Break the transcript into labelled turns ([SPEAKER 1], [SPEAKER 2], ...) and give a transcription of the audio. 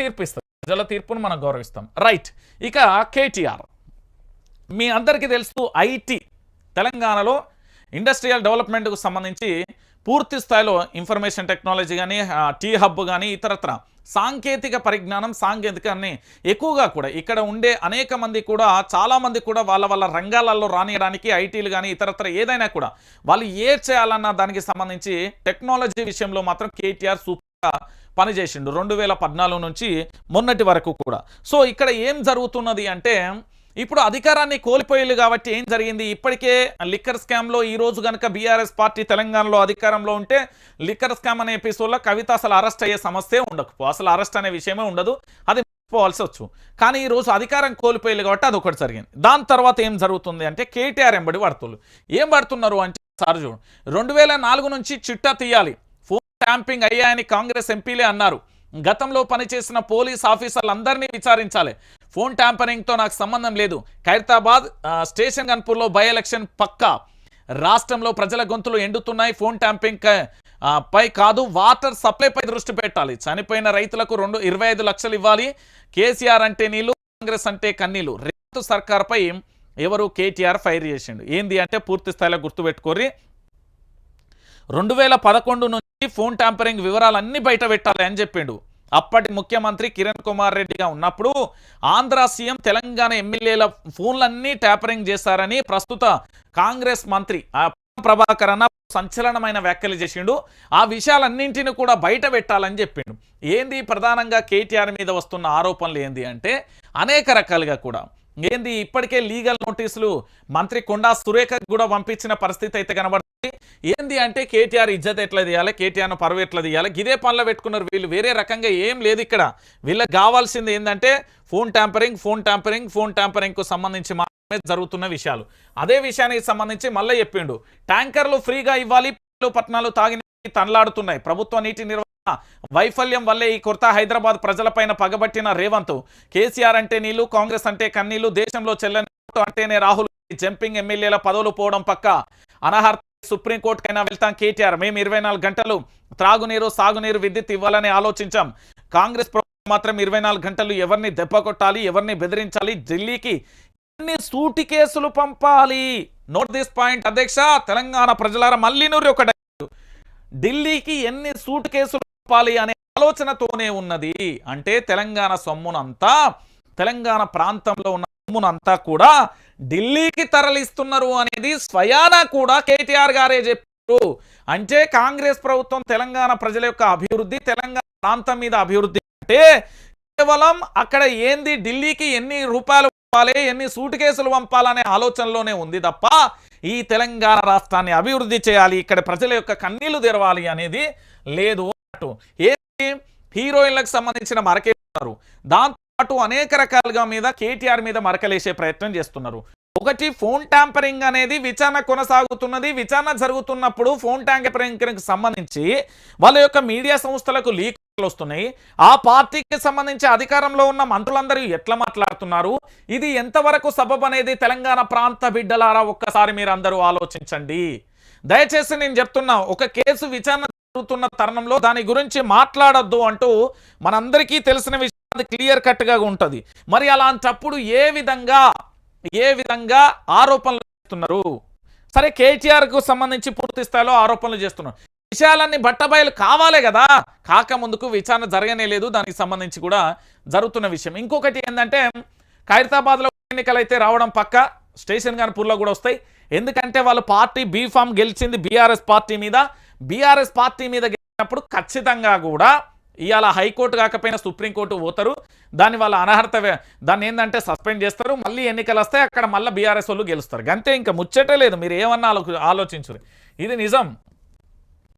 [SPEAKER 1] తీర్పిస్తారు ప్రజల తీర్పును మనం గౌరవిస్తాం. రైట్ ఇక కేటీఆర్. మీ అందరికీ తెలుసు ఐటీ తెలంగాణలో ఇండస్ట్రియల్ డెవలప్మెంట్కు సంబంధించి పూర్తి స్థాయిలో ఇన్ఫర్మేషన్ టెక్నాలజీ కానీ టీ హబ్ కానీ ఇతరత్ర సాంకేతిక పరిజ్ఞానం సాంకేతికాన్ని ఎక్కువగా కూడా ఇక్కడ ఉండే అనేక మంది కూడా చాలామంది కూడా వాళ్ళ వాళ్ళ రంగాలలో రానియడానికి ఐటీలు కానీ ఇతరత్ర ఏదైనా కూడా వాళ్ళు ఏ చేయాలన్న దానికి సంబంధించి టెక్నాలజీ విషయంలో మాత్రం కేటీఆర్ సూపర్గా పనిచేసిండు రెండు వేల పద్నాలుగు నుంచి మొన్నటి వరకు కూడా. సో ఇక్కడ ఏం జరుగుతున్నది అంటే ఇప్పుడు అధికారాన్ని కోల్పోయారు కాబట్టి ఏం జరిగింది? ఇప్పటికే లిక్కర్ స్కామ్లో ఈ రోజు కనుక బీఆర్ఎస్ పార్టీ తెలంగాణలో అధికారంలో ఉంటే లిక్కర్ స్కామ్ అనే ఎపిసోడ్లో కవిత అసలు అరెస్ట్ అయ్యే సమస్య ఉండకపో అసలు అరెస్ట్ అనే విషయమే ఉండదు. అది పోవాల్సి వచ్చు. కానీ ఈ రోజు అధికారం కోల్పోయారు కాబట్టి అది ఒకటి జరిగింది. దాని తర్వాత ఏం జరుగుతుంది అంటే కేటీఆర్ ఎంబడి పడుతున్నారు ఏం పడుతున్నారు అంటే సార్ చూడు రెండు వేల నాలుగు నుంచి చిట్టా తీయాలి. ట్యాంపింగ్ అయ్యాయని కాంగ్రెస్ ఎంపీలే అన్నారు. గతంలో పనిచేసిన పోలీస్ ఆఫీసర్లందరినీ విచారించాలి. ఫోన్ ట్యాంపరింగ్తో నాకు సంబంధం లేదు. ఖైరతాబాద్ స్టేషన్ గన్పూర్లో బై ఎలక్షన్ పక్కా. రాష్ట్రంలో ప్రజల గొంతులు ఎండుతున్నాయి ఫోన్ ట్యాంపింగ్ పై కాదు వాటర్ సప్లైపై దృష్టి పెట్టాలి. చనిపోయిన రైతులకు రెండు ఇరవై ఐదు లక్షలు ఇవ్వాలి. కేసీఆర్ అంటే నీళ్ళు కాంగ్రెస్ అంటే కన్నీళ్ళు. రేవంత్ సర్కార్పై ఎవరు కేటీఆర్ ఫైర్ చేసిండు? ఏంది అంటే పూర్తి స్థాయిలో గుర్తుపెట్టుకోరి రెండు వేల పదకొండు నుంచి ఫోన్ ట్యాంపరింగ్ వివరాలన్నీ బయట పెట్టాలి అని చెప్పిండు. అప్పటి ముఖ్యమంత్రి కిరణ్ కుమార్ రెడ్డిగా ఉన్నప్పుడు ఆంధ్ర సీఎం తెలంగాణ ఎమ్మెల్యేల ఫోన్లన్నీ ట్యాపరింగ్ చేశారని ప్రస్తుత కాంగ్రెస్ మంత్రి ఆ ప్రభాకర్ అన్న సంచలనమైన వ్యాఖ్యలు చేసిండు. ఆ విషయాలన్నింటిని కూడా బయట పెట్టాలని చెప్పిండు. ఏంది ప్రధానంగా కేటీఆర్ మీద వస్తున్న ఆరోపణలు ఏంది అంటే అనేక రకాలుగా కూడా. ఏంది ఇప్పటికే లీగల్ నోటీసులు మంత్రి కొండా సురేఖకు కూడా పంపించిన పరిస్థితి అయితే కనబడుతుంది. ఏంది అంటే కేటీఆర్ ఇజ్జత్ ఎట్లా తీయాలి? కేటీఆర్ను పరువు ఎట్లా తీయాలి? ఇదే పనులు పెట్టుకున్నారు వీళ్ళు. వేరే రకంగా ఏం లేదు ఇక్కడ. వీళ్ళకి కావాల్సింది ఏంటంటే phone tampering phone tampering phone ట్యాంపరింగ్కు సంబంధించి మాత్రమే జరుగుతున్న విషయాలు. అదే విషయానికి సంబంధించి మళ్ళీ చెప్పిండు. ట్యాంకర్లు ఫ్రీగా ఇవ్వాలి పల్లెలు పట్టణాలు తాగి తనలాడుతున్నాయి. ప్రభుత్వ నీటి నిర్వహణ వైఫల్యం వల్లే ఈ కొత్త హైదరాబాద్ ప్రజలపైన పగబట్టిన రేవంత్. కేసీఆర్ అంటే నీళ్ళు కాంగ్రెస్ అంటే కన్నీళ్ళు దేశంలో చెల్లని అంటేనే రాహుల్ జంపింగ్ ఎమ్మెల్యేల పదవులు పోవడం పక్క. అనర్హత సుప్రీంకోర్టుకైనా వెళ్తాం కేటీఆర్. మేము ఇరవై నాలుగు గంటలు త్రాగునీరు సాగునీరు విద్యుత్ ఇవ్వాలని ఆలోచించాం. కాంగ్రెస్ ప్రభుత్వం మాత్రం ఇరవై నాలుగు గంటలు ఎవరిని దెబ్బ కొట్టాలి ఎవరిని బెదిరించాలి ఢిల్లీకి ఎన్ని సూటి కేసులు పంపాలి? నోట్ దిస్ పాయింట్ అధ్యక్ష తెలంగాణ ప్రజలార మళ్ళీ నూరి ఒక ఢిల్లీకి ఎన్ని సూట్ కేసులు పంపాలి అనే ఆలోచనతోనే ఉన్నది. అంటే తెలంగాణ సొమ్మునంతా తెలంగాణ ప్రాంతంలో ఉన్న సొమ్మునంతా కూడా ఢిల్లీకి తరలిస్తున్నారు అనేది స్వయాన కూడా కేటీఆర్ గారే చెప్పారు. అంటే కాంగ్రెస్ ప్రభుత్వం తెలంగాణ ప్రజల యొక్క అభివృద్ధి తెలంగాణ ప్రాంతం మీద అభివృద్ధి అంటే కేవలం అక్కడ ఏంది ఢిల్లీకి ఎన్ని రూపాయలు పంపాలి ఎన్ని సూట్ కేసులు పంపాలనే ఆలోచనలోనే ఉంది తప్ప ఈ తెలంగాణ రాష్ట్రాన్ని అభివృద్ధి చేయాలి ఇక్కడ ప్రజల యొక్క కన్నీళ్ళు తెరవాలి అనేది లేదు అన్నట్టు. ఏంటి హీరోయిన్లకు సంబంధించిన మరకేస్తున్నారు దాంతో పాటు అనేక రకాలుగా మీద కేటీఆర్ మీద మరకలేసే ప్రయత్నం చేస్తున్నారు. ఒకటి ఫోన్ ట్యాంపరింగ్ అనేది విచారణ కొనసాగుతున్నది. విచారణ జరుగుతున్నప్పుడు ఫోన్ ట్యాంపరింగ్ సంబంధించి వాళ్ళ యొక్క మీడియా సంస్థలకు లీక్ వస్తున్నాయి. ఆ పార్టీకి సంబంధించి అధికారంలో ఉన్న మంత్రులందరూ ఎట్లా మాట్లాడుతున్నారు? ఇది ఎంతవరకు సబబ్ అనేది తెలంగాణ ప్రాంత బిడ్డలారా? ఒక్కసారి మీరు అందరూ ఆలోచించండి. దయచేసి నేను చెప్తున్నా ఒక కేసు విచారణ జరుగుతున్న తరుణంలో దాని గురించి మాట్లాడొద్దు అంటూ మనందరికీ తెలిసిన విషయం క్లియర్ కట్గా ఉంటుంది. మరి అలాంటప్పుడు ఏ విధంగా ఏ విధంగా ఆరోపణలు చేస్తున్నారు? సరే కేటీఆర్కు సంబంధించి పూర్తి స్థాయిలో ఆరోపణలు చేస్తున్నారు. విషయాలన్నీ బట్టబయలు కావాలే కదా. కాక ముందుకు విచారణ జరగనే లేదు. దానికి సంబంధించి కూడా జరుగుతున్న విషయం. ఇంకొకటి ఏంటంటే ఖైరతాబాద్లో ఎన్నికలు అయితే రావడం పక్క స్టేషన్ గన్పూర్లో కూడా వస్తాయి. ఎందుకంటే వాళ్ళు పార్టీ బీఫామ్ గెలిచింది బీఆర్ఎస్ పార్టీ మీద. బీఆర్ఎస్ పార్టీ మీద గెలిచినప్పుడు ఖచ్చితంగా కూడా ఇవాళ హైకోర్టు కాకపోయినా సుప్రీంకోర్టు పోతారు. దాన్ని వాళ్ళ అనర్హత దాన్ని ఏంటంటే సస్పెండ్ చేస్తారు. మళ్ళీ ఎన్నికలు వస్తాయి. అక్కడ మళ్ళీ బీఆర్ఎస్ వాళ్ళు గెలుస్తారు. అంతే ఇంకా ముచ్చటే లేదు. మీరు ఏమన్నా ఆలోచించరు ఇది నిజం.